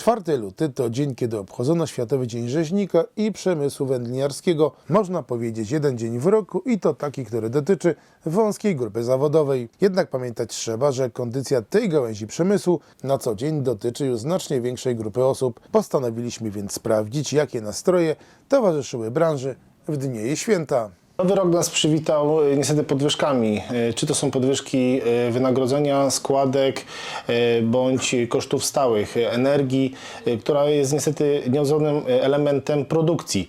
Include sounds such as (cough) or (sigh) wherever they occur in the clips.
4 luty to dzień, kiedy obchodzono Światowy Dzień Rzeźnika i Przemysłu Wędliniarskiego. Można powiedzieć jeden dzień w roku i to taki, który dotyczy wąskiej grupy zawodowej. Jednak pamiętać trzeba, że kondycja tej gałęzi przemysłu na co dzień dotyczy już znacznie większej grupy osób. Postanowiliśmy więc sprawdzić, jakie nastroje towarzyszyły branży w dnie jej święta. Nowy rok nas przywitał e, niestety podwyżkami. E, Czy to są podwyżki e, wynagrodzenia, składek, bądź kosztów stałych, energii, która jest niestety nieodzownym elementem produkcji.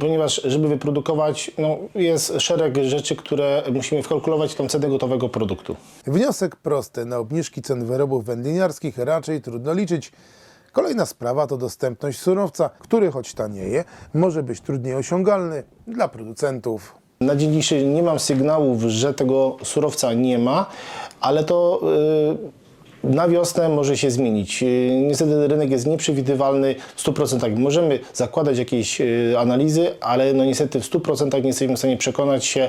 Ponieważ, żeby wyprodukować, no, jest szereg rzeczy, które musimy wkalkulować w tą cenę gotowego produktu. Wniosek prosty. Na obniżki cen wyrobów wędliniarskich raczej trudno liczyć. Kolejna sprawa to dostępność surowca, który choć tanieje, może być trudniej osiągalny dla producentów. Na dzień dzisiejszy nie mam sygnałów, że tego surowca nie ma, ale to y, na wiosnę może się zmienić. Y, Niestety rynek jest nieprzewidywalny w 100%. Możemy zakładać jakieś y, analizy, ale no niestety w 100% nie jesteśmy w stanie przekonać się,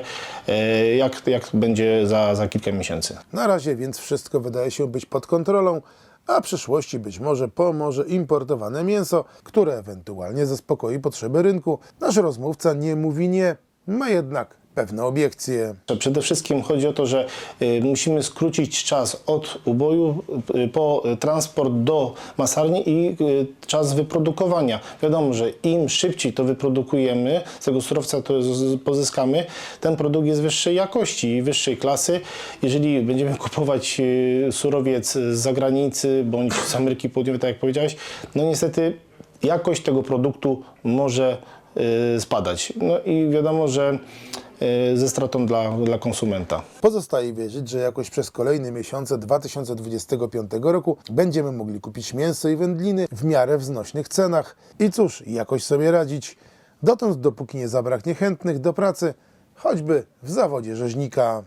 jak, jak będzie za, za kilka miesięcy. Na razie więc wszystko wydaje się być pod kontrolą, a w przyszłości być może pomoże importowane mięso, które ewentualnie zaspokoi potrzeby rynku. Nasz rozmówca nie mówi nie, ma jednak pewne obiekcje. Przede wszystkim chodzi o to, że y, musimy skrócić czas od uboju y, po transport do masarni i y, czas wyprodukowania. Wiadomo, że im szybciej to wyprodukujemy, z tego surowca to pozyskamy, ten produkt jest wyższej jakości i wyższej klasy. Jeżeli będziemy (laughs) kupować surowiec z zagranicy bądź z Ameryki Południowej, tak jak powiedziałeś, no niestety jakość tego produktu może spadać. No i wiadomo, że y, ze stratą dla, dla konsumenta. Pozostaje wierzyć, że jakoś przez kolejne miesiące 2025 roku będziemy mogli kupić mięso i wędliny w miarę w znośnych cenach. I cóż, jakoś sobie radzić. Dotąd, dopóki nie zabraknie chętnych do pracy, choćby w zawodzie rzeźnika.